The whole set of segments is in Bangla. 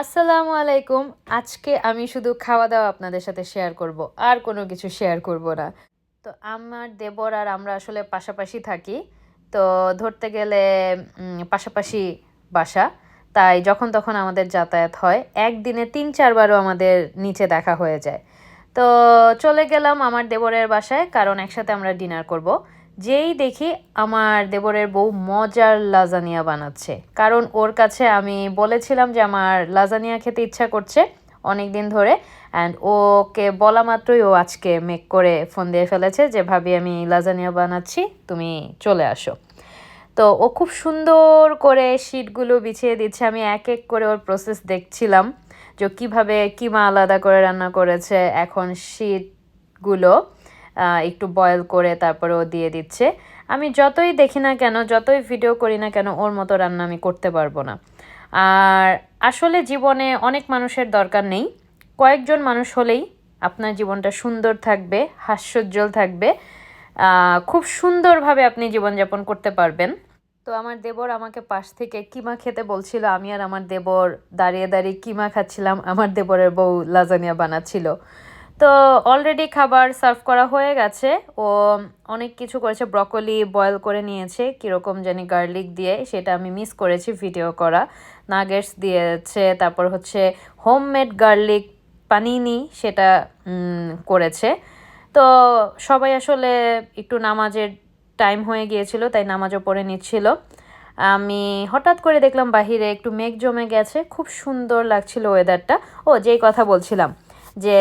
আসসালামু আলাইকুম। আজকে আমি শুধু খাওয়া দাওয়া আপনাদের সাথে শেয়ার করব, আর কোনো কিছু শেয়ার করব না। তো আমার দেবর আর আমরা আসলে পাশাপাশি থাকি। তো ধরতে গেলে পাশাপাশি বাসা। তাই যখন তখন আমাদের যাতায়াত হয়। একদিনে তিন, চারবারও আমাদের নিচে দেখা হয়ে যায়। তো চলে গেলাম আমার দেবরের বাসায়, কারণ একসাথে আমরা ডিনার করব। যেই দেখি আমার দেবরের বউ মজার লাজানিয়া বানাচ্ছে। কারণ ওর কাছে আমি বলেছিলাম যে আমার লাজানিয়া খেতে ইচ্ছা করছে অনেক দিন ধরে। অ্যান্ড ওকে বলা মাত্রই ও আজকে মেক করে ফোন দিয়ে ফেলেছে যে, ভাবি, আমি লাজানিয়া বানাচ্ছি, তুমি চলে আসো। তো ও খুব সুন্দর করে শিটগুলো বিছিয়ে দিচ্ছে। আমি এক এক করে ওর প্রসেস দেখছিলাম যে কীভাবে কিমা আলাদা করে রান্না করেছে এখন শিটগুলো একটু বয়েল করে তারপরে ও দিয়ে দিচ্ছে। আমি যতই দেখি না কেন, যতই ভিডিও করি না কেন, ওর মতো রান্না আমি করতে পারব না। আর আসলে জীবনে অনেক মানুষের দরকার নেই। কয়েকজন মানুষ হলেই আপনার জীবনটা সুন্দর থাকবে, হাস্যোজ্জ্বল থাকবে খুব সুন্দরভাবে আপনি জীবনযাপন করতে পারবেন। তো আমার দেবর আমাকে পাশ থেকে কিমা খেতে বলছিল, আমি আর আমার দেবর দাঁড়িয়ে দাঁড়িয়ে কিমা খাচ্ছিলাম, আমার দেবরের বউ লাজানিয়া বানাচ্ছিল। তো অলরেডি খাবার সার্ভ করা হয়ে গেছে। ও অনেক কিছু করেছে ব্রকলি বয়েল করে নিয়েছে, কীরকম জানি গার্লিক দিয়ে, সেটা আমি মিস করেছি ভিডিও করা। নাগেটস দিয়েছে, তারপর হচ্ছে হোমমেড গার্লিক পানিনি সেটা করেছে। তো সবাই আসলে একটু নামাজের টাইম হয়ে গিয়েছিল, তাই নামাজও পড়ে নিচ্ছিল। আমি হঠাৎ করে দেখলাম বাহিরে একটু মেঘ জমে গেছে, খুব সুন্দর লাগছিল ওয়েদারটা ও যেই কথা বলছিলাম, যে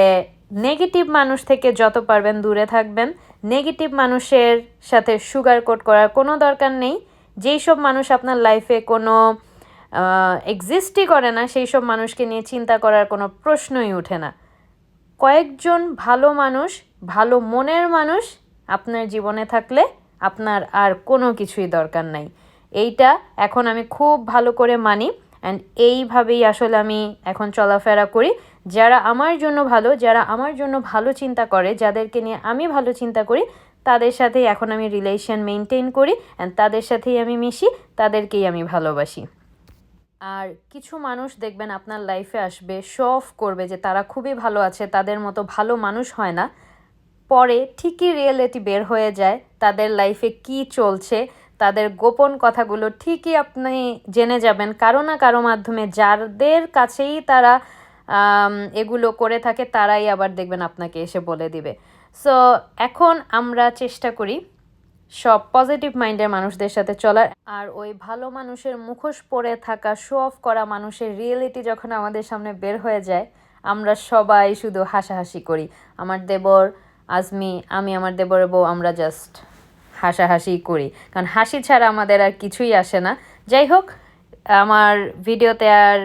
নেগেটিভ মানুষ থেকে যত পারবেন দূরে থাকবেন। নেগেটিভ মানুষের সাথে সুগার কোট করার কোনো দরকার নেই। যেই সব মানুষ আপনার লাইফে কোনো এক্সিস্টই করে না, সেই সব মানুষকে নিয়ে চিন্তা করার কোনো প্রশ্নই ওঠে না। কয়েকজন ভালো মানুষ, ভালো মনের মানুষ আপনার জীবনে থাকলে আপনার আর কোনো কিছুই দরকার নাই। এইটা এখন আমি খুব ভালো করে মানি। অ্যান্ড এইভাবেই আসলে আমি এখন চলাফেরা করি। যারা আমার জন্য ভালো, যারা আমার জন্য ভালো চিন্তা করে, যাদেরকে নিয়ে আমি ভালো চিন্তা করি, তাদের সাথেই এখন আমি রিলেশন মেনটেন করি অ্যান্ড তাদের সাথেই আমি মিশি, তাদেরকেই আমি ভালোবাসি। আর কিছু মানুষ দেখবেন আপনার লাইফে আসবে শো অফ করবে যে তারা খুবই ভালো আছে, তাদের মতো ভালো মানুষ হয় না। পরে ঠিকই রিয়েলিটি বের হয়ে যায়, তাদের লাইফে কি চলছে তাদের গোপন কথাগুলো ঠিকই আপনি জেনে যাবেন। কারও না কারও মাধ্যমে যাদের কাছেই তারা এগুলো করে থাকে, তারাই আবার দেখবেন আপনাকে এসে বলে দিবে। সো এখন আমরা চেষ্টা করি সব পজিটিভ মাইন্ডের মানুষদের সাথে চলার। আর ওই ভালো মানুষের মুখোশ পরে থাকা শো অফ করা মানুষের রিয়েলিটি যখন আমাদের সামনে বের হয়ে যায়, আমরা সবাই শুধু হাসাহাসি করি। আমার দেবর, আজমি, আমি আমার দেবরের বউ, আমরা জাস্ট হাসাহাসি করি। কারণ হাসি ছাড়া আমাদের আর কিছুই আসে না। যাই হোক, আমার ভিডিওতে আর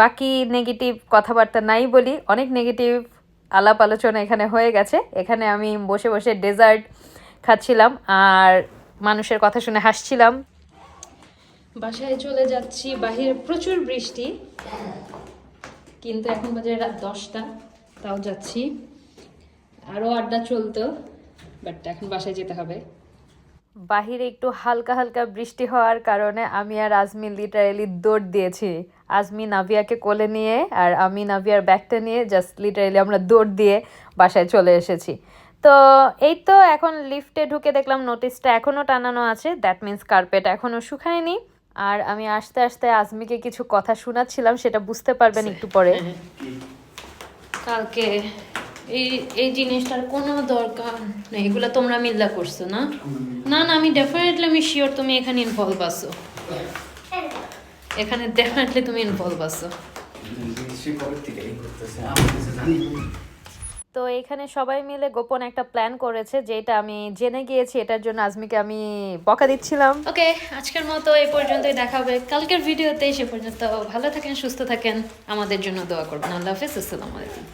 বাকি নেগেটিভ কথাবার্তা নাই বলি। অনেক নেগেটিভ আলাপ আলোচনা এখানে হয়ে গেছে। এখানে আমি বসে বসে ডেজার্ট খাচ্ছিলাম আর মানুষের কথা শুনে হাসছিলাম। বাসায় চলে যাচ্ছি, বাহিরে প্রচুর বৃষ্টি। কিন্তু এখন বাজে রাত দশটা, তাও যাচ্ছি। আরও আড্ডা চলতো বাট এখন বাসায় যেতে হবে। বাহিরে একটু হালকা হালকা বৃষ্টি হওয়ার কারণে আমি আর আজমি লিটারেলি দৌড় দিয়েছি। আজমি নাভিয়াকে কোলে নিয়ে আর আমি নাভিয়ার ব্যাগটা নিয়ে জাস্ট লিটারেলি আমরা দৌড় দিয়ে বাসায় চলে এসেছি। তো এই তো এখন লিফটে ঢুকে দেখলাম নোটিশটা এখনও টানানো আছে দ্যাট মিন্স কার্পেট এখনও শুকায়নি। আর আমি আস্তে আস্তে আজমিকে কিছু কথা শোনাচ্ছিলাম সেটা বুঝতে পারবেন একটু পরে। কালকে এই এই জিনিসটার কোনো দরকার নেই। এগুলো তোমরা মিল্লা করছ না? না না আমি ডেফিনেটলি আমি শিওর তুমি এখানে ইনভলভ আছো। এখানে ডেফিনেটলি তুমি ইনভলভ আছো। তো এখানে সবাই মিলে গোপন একটা প্ল্যান করেছে যেটা আমি জেনে গিয়েছি এটার জন্য আজমিকে আমি বকা দিচ্ছিলাম। ওকে আজকের মতো এ পর্যন্তই দেখা হবে। কালকের ভিডিওতে সে পর্যন্ত। ভালো থাকেন সুস্থ থাকেন। আমাদের জন্য দোয়া করবেন। আল্লাহ হাফিজ আসসালামু আলাইকুম।